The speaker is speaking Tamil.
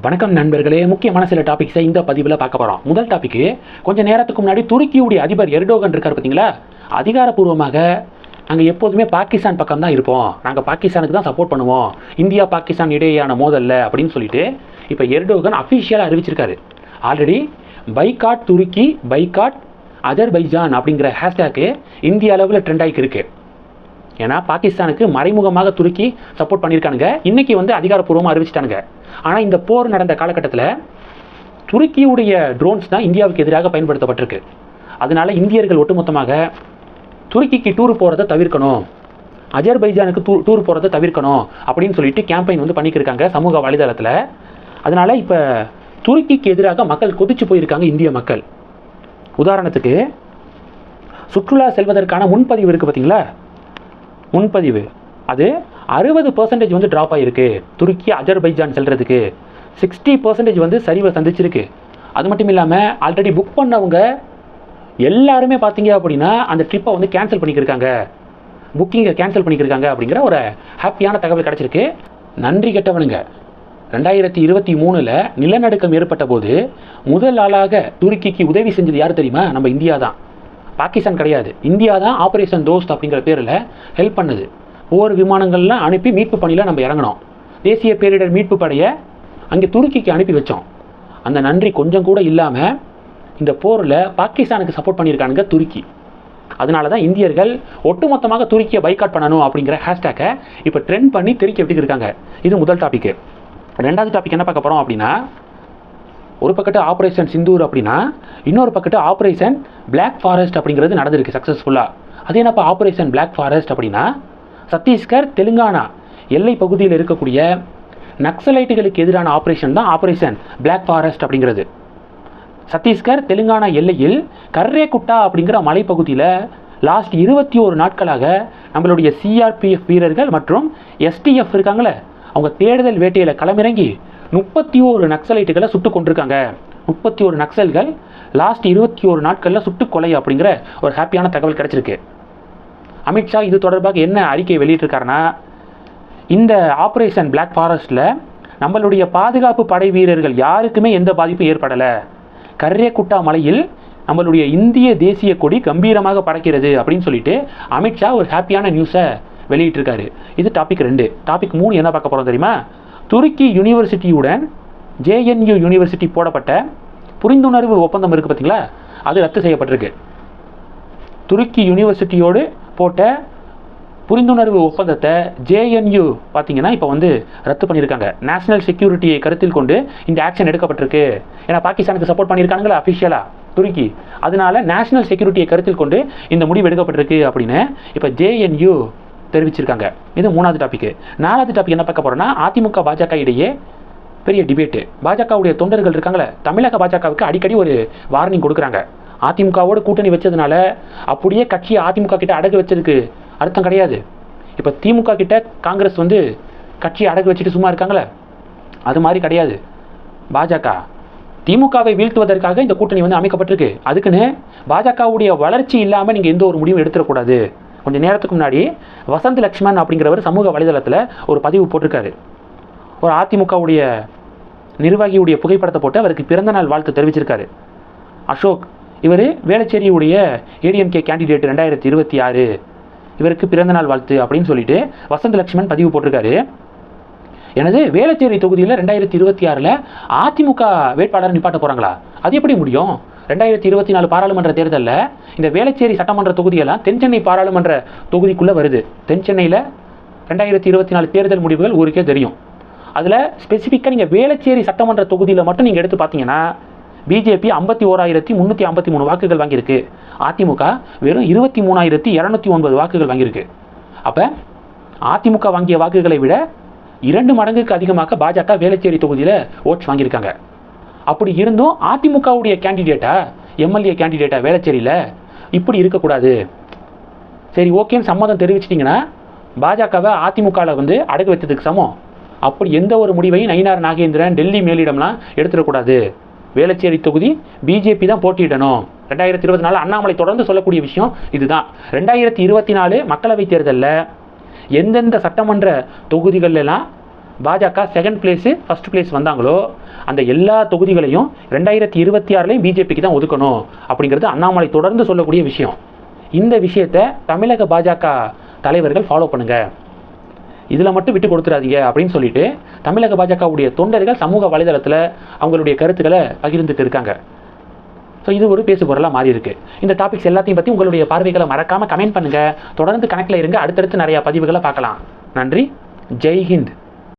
வணக்கம் நண்பர்களே. முக்கியமான சில டாபிக்ஸை இந்த பதிவில் பார்க்க போகிறோம் முதல் டாபிக்கு கொஞ்சம் நேரத்துக்கு முன்னாடி துருக்கியுடைய அதிபர் எர்டோகன் இருக்கார் பார்த்தீங்களா? அதிகாரப்பூர்வமாக நாங்கள் எப்போதுமே பாகிஸ்தான் பக்கம் தான் இருப்போம். நாங்கள் பாகிஸ்தானுக்கு தான் சப்போர்ட் பண்ணுவோம். இந்தியா பாகிஸ்தான் இடையேயான மோதல்ல அப்படின்னு சொல்லிட்டு இப்போ எர்டோகன் அஃபிஷியலாக அறிவிச்சிருக்காரு. ஆல்ரெடி பைகாட் துருக்கி பைகாட் அஜர்பைஜான் அப்படிங்கிற ஹேஷ்டேக்கு இந்திய அளவில் ட்ரெண்ட் ஆகிருக்கு ஏன்னா பாகிஸ்தானுக்கு மறைமுகமாக துருக்கி சப்போர்ட் பண்ணியிருக்கானுங்க. இன்னைக்கு வந்து அதிகாரப்பூர்வமாக அறிவிச்சிட்டானுங்க. ஆனால் இந்த போர் நடந்த காலகட்டத்தில் துருக்கியுடைய ட்ரோன்ஸ் தான் இந்தியாவுக்கு எதிராக பயன்படுத்தப்பட்டிருக்கு. அதனால இந்தியர்கள் ஒட்டுமொத்தமாக துருக்கிக்கு டூர் போகிறத தவிர்க்கணும். அஜர்பைஜானுக்கு டூ டூர் போகிறத தவிர்க்கணும் அப்படின்னு சொல்லிட்டு கேம்பெயின் வந்து பண்ணிக்கிருக்காங்க சமூக வலைதளத்தில். அதனால் இப்போ துருக்கிக்கு எதிராக மக்கள் கொதிச்சு போயிருக்காங்க இந்திய மக்கள். உதாரணத்துக்கு சுற்றுலா செல்வதற்கான முன்பதிவு இருக்குது பார்த்தீங்களா முன்பதிவு. அது அறுபது பர்சன்டேஜ் வந்து ட்ராப் ஆகிருக்கு துருக்கி அஜர்பைஜான் செல்றதுக்கு. சிக்ஸ்டி பர்சன்டேஜ் வந்து சரிவை சந்திச்சிருக்கு. அது மட்டும் இல்லாமல் ஆல்ரெடி புக் பண்ணவங்க எல்லாருமே பார்த்தீங்க அப்படின்னா அந்த ட்ரிப்பை வந்து கேன்சல் பண்ணிக்கிருக்காங்க. புக்கிங்கை கேன்சல் பண்ணிக்கிருக்காங்க அப்படிங்கிற ஒரு ஹாப்பியான தகவல் கிடச்சிருக்கு. நன்றி கெட்டவனுங்க. ரெண்டாயிரத்தி இருபத்தி மூணில் நிலநடுக்கம் ஏற்பட்ட போது முதல் ஆளாக துருக்கிக்கு உதவி செஞ்சது யார் தெரியுமா? நம்ம இந்தியா தான். பாகிஸ்தான் கிடையாது. இந்தியா தான் ஆப்ரேஷன் தோஸ்த் அப்படிங்கிற பேரில் ஹெல்ப் பண்ணுது. ஒவ்வொரு விமானங்கள்லாம் அனுப்பி மீட்பு பணியில் நம்ம இறங்கினோம் தேசிய பேரிடர் மீட்பு படையை அங்கே துருக்கிக்கு அனுப்பி வச்சோம். அந்த நன்றி கொஞ்சம் கூட இல்லாமல் இந்த போரில் பாகிஸ்தானுக்கு சப்போர்ட் பண்ணியிருக்கானுங்க துருக்கி. அதனால தான் இந்தியர்கள் ஒட்டுமொத்தமாக துருக்கியை பைக்காட் பண்ணணும் அப்படிங்கிற ஹேஷ்டேக்கை இப்போ ட்ரெண்ட் பண்ணி தெருக்கி எப்படி இருக்காங்க. இது முதல் டாபிக் ரெண்டாவது டாபிக் என்ன பார்க்க போகிறோம் அப்படின்னா ஒரு பக்கத்து ஆப்ரேஷன் சிந்தூர் அப்படின்னா இன்னொரு பக்கத்து ஆப்ரேஷன் பிளாக் ஃபாரஸ்ட் அப்படிங்கிறது நடந்திருக்கு சக்ஸஸ்ஃபுல்லாக அது என்னப்பா ஆப்ரேஷன் பிளாக் ஃபாரஸ்ட் அப்படின்னா சத்தீஸ்கர் தெலுங்கானா எல்லை பகுதியில் இருக்கக்கூடிய நக்சலைட்டுகளுக்கு எதிரான ஆப்ரேஷன் தான் ஆப்ரேஷன் பிளாக் ஃபாரஸ்ட் அப்படிங்கிறது. சத்தீஸ்கர் தெலுங்கானா எல்லையில் கர்ரேகுட்டா அப்படிங்கிற மலைப்பகுதியில் லாஸ்ட் இருபத்தி ஒரு நாட்களாக நம்மளுடைய சிஆர்பிஎஃப் வீரர்கள் மற்றும் எஸ்டிஎஃப் இருக்காங்களே அவங்க தேடுதல் வேட்டையில் களமிறங்கி முப்பத்தி ஓரு நக்சலைட்டுகளை சுட்டு கொண்டிருக்காங்க. முப்பத்தி ஒரு நக்சல்கள் லாஸ்ட் இருபத்தி ஒரு நாட்களில் சுட்டு கொலை அப்படிங்கிற ஒரு ஹாப்பியான தகவல் கிடைச்சிருக்கு. அமித்ஷா இது தொடர்பாக என்ன அறிக்கை வெளியிட்டிருக்காருன்னா இந்த ஆப்ரேஷன் பிளாக் ஃபாரஸ்ட்டில் நம்மளுடைய பாதுகாப்பு படை வீரர்கள் யாருக்குமே எந்த பாதிப்பும் ஏற்படலை. கர்ரேகுட்டா மலையில் நம்மளுடைய இந்திய தேசிய கொடி கம்பீரமாக பறக்கிறது அப்படின்னு சொல்லிட்டு அமித்ஷா ஒரு ஹாப்பியான நியூஸை வெளியிட்டிருக்காரு. இது டாபிக் ரெண்டு. டாபிக் மூணு என்ன பார்க்க போகிறோம் தெரியுமா? துருக்கி யூனிவர்சிட்டியுடன் ஜேஎன்யூ யூனிவர்சிட்டி போடப்பட்ட புரிந்துணர்வு ஒப்பந்தம் இருக்குது பார்த்தீங்களா அது ரத்து செய்யப்பட்டிருக்கு. துருக்கி யூனிவர்சிட்டியோடு போட்ட புரிந்துணர்வு ஒப்பந்தத்தை ஜேஎன்யூ பார்த்தீங்கன்னா இப்போ வந்து ரத்து பண்ணியிருக்காங்க. நேஷனல் செக்யூரிட்டியை கருத்தில் கொண்டு இந்த ஆக்ஷன் எடுக்கப்பட்டிருக்கு. ஏன்னா பாகிஸ்தானுக்கு சப்போர்ட் பண்ணியிருக்காங்களா அஃபிஷியலாக துருக்கி. அதனால நேஷனல் செக்யூரிட்டியை கருத்தில் கொண்டு இந்த முடிவு எடுக்கப்பட்டிருக்கு அப்படின்னு இப்போ ஜேஎன்யூ தெரிவிச்சிருக்காங்க. இது மூணாவது டாபிக் நாலாவது டாபிக் என்ன பார்க்க போறோம்னா அதிமுக பாஜக இடையே பெரிய டிபேட்டு பாஜகவுடைய தொண்டர்கள் இருக்காங்களே தமிழக பாஜகவுக்கு அடிக்கடி ஒரு வார்னிங் கொடுக்குறாங்க. அதிமுகவோட கூட்டணி வச்சதுனால அப்படியே கட்சியை அதிமுக கிட்ட அடகு வச்சதுக்கு அர்த்தம் கிடையாது. இப்போ திமுக கிட்ட காங்கிரஸ் வந்து கட்சியை அடகு வச்சுட்டு சும்மா இருக்காங்களே? அது மாதிரி கிடையாது. பாஜக திமுகவை வீழ்த்துவதற்காக இந்த கூட்டணி வந்து அமைக்கப்பட்டிருக்கு. அதுக்குன்னு பாஜகவுடைய வளர்ச்சி இல்லாமல் நீங்கள் எந்த ஒரு முடிவும் எடுத்துடக்கூடாது. கொஞ்சம் நேரத்துக்கு முன்னாடி வசந்த் லக்ஷ்மண் அப்படிங்கிறவர் சமூக வலைதளத்தில் ஒரு பதிவு போட்டிருக்காரு. ஒரு அதிமுகவுடைய நிர்வாகியுடைய புகைப்படத்தை போட்டு அவருக்கு பிறந்தநாள் வாழ்த்து தெரிவிச்சிருக்காரு. அசோக் இவர் வேளச்சேரியுடைய ஏடிஎம்கே கேண்டிடேட் ரெண்டாயிரத்தி இருபத்தி ஆறு. இவருக்கு பிறந்தநாள் வாழ்த்து அப்படின்னு சொல்லிட்டு வசந்த் லக்ஷ்மண் பதிவு போட்டிருக்காரு. எனது வேளச்சேரி தொகுதியில் ரெண்டாயிரத்தி இருபத்தி ஆறில் அதிமுக வேட்பாளர் நிப்பாட்ட போகிறாங்களா அது எப்படி முடியும்? ரெண்டாயிரத்தி இருபத்தி நாலு பாராளுமன்ற தேர்தலில் இந்த வேளச்சேரி சட்டமன்ற தொகுதியெல்லாம் தென்சென்னை பாராளுமன்ற தொகுதிக்குள்ளே வருது. தென்சென்னையில் ரெண்டாயிரத்தி இருபத்தி நாலு தேர்தல் முடிவுகள் ஊருக்கே தெரியும். அதில் ஸ்பெசிஃபிக்காக நீங்கள் வேளச்சேரி சட்டமன்ற தொகுதியில் மட்டும் நீங்கள் எடுத்து பார்த்தீங்கன்னா பிஜேபி ஐம்பத்தி ஓராயிரத்தி முந்நூற்றி ஐம்பத்தி மூணு வாக்குகள் வாங்கியிருக்கு. அதிமுக வெறும் இருபத்தி மூணாயிரத்தி இரநூத்தி ஒன்பது வாக்குகள் வாங்கியிருக்கு. அப்போ அதிமுக வாங்கிய வாக்குகளை விட இரண்டு மடங்குக்கு அதிகமாக பாஜக வேளச்சேரி தொகுதியில் ஓட்ஸ் வாங்கியிருக்காங்க. அப்படி இருந்தும் அதிமுகவுடைய கேண்டிடேட்டா எம்எல்ஏ கேண்டிடேட்டா வேளச்சேரியில் இப்படி இருக்கக்கூடாது. சரி ஓகேன்னு சம்மதம் தெரிவிச்சிட்டிங்கன்னா பாஜகவை அதிமுகவில் வந்து அடகு வைத்ததுக்கு சமம். அப்படி எந்த ஒரு முடிவையும் நயினார் நாகேந்திரன் டெல்லி மேலிடம்லாம் எடுத்துடக்கூடாது. வேளச்சேரி தொகுதி பிஜேபி தான் போட்டியிடணும். ரெண்டாயிரத்தி இருபத்தி நாலு அண்ணாமலை தொடர்ந்து சொல்லக்கூடிய விஷயம் இதுதான். ரெண்டாயிரத்தி இருபத்தி நாலு மக்களவைத் தேர்தலில் எந்தெந்த சட்டமன்ற தொகுதிகளெல்லாம் பாஜக செகண்ட் பிளேஸு ஃபர்ஸ்ட் பிளேஸ் வந்தாங்களோ அந்த எல்லா தொகுதிகளையும் ரெண்டாயிரத்தி இருபத்தி ஆறுலையும் பிஜேபிக்கு தான் ஒதுக்கணும் அப்படிங்கிறது அண்ணாமலை தொடர்ந்து சொல்லக்கூடிய விஷயம். இந்த விஷயத்தை தமிழக பாஜக தலைவர்கள் ஃபாலோ பண்ணுங்க. இதில் மட்டும் விட்டு கொடுத்துடாதீங்க அப்படின்னு சொல்லிட்டு தமிழக பாஜகவுடைய தொண்டர்கள் சமூக வலைதளத்தில் அவங்களுடைய கருத்துக்களை பகிர்ந்துட்டு இருக்காங்க. ஸோ இது ஒரு பேசு பொருளாக மாறி இருக்கு. இந்த டாபிக்ஸ் எல்லாத்தையும் பற்றி உங்களுடைய பார்வைகளை மறக்காமல் கமெண்ட் பண்ணுங்கள் தொடர்ந்து கணக்கில் இருங்க. அடுத்தடுத்து நிறையா பதிவுகளை பார்க்கலாம். நன்றி. ஜெய் ஹிந்த்.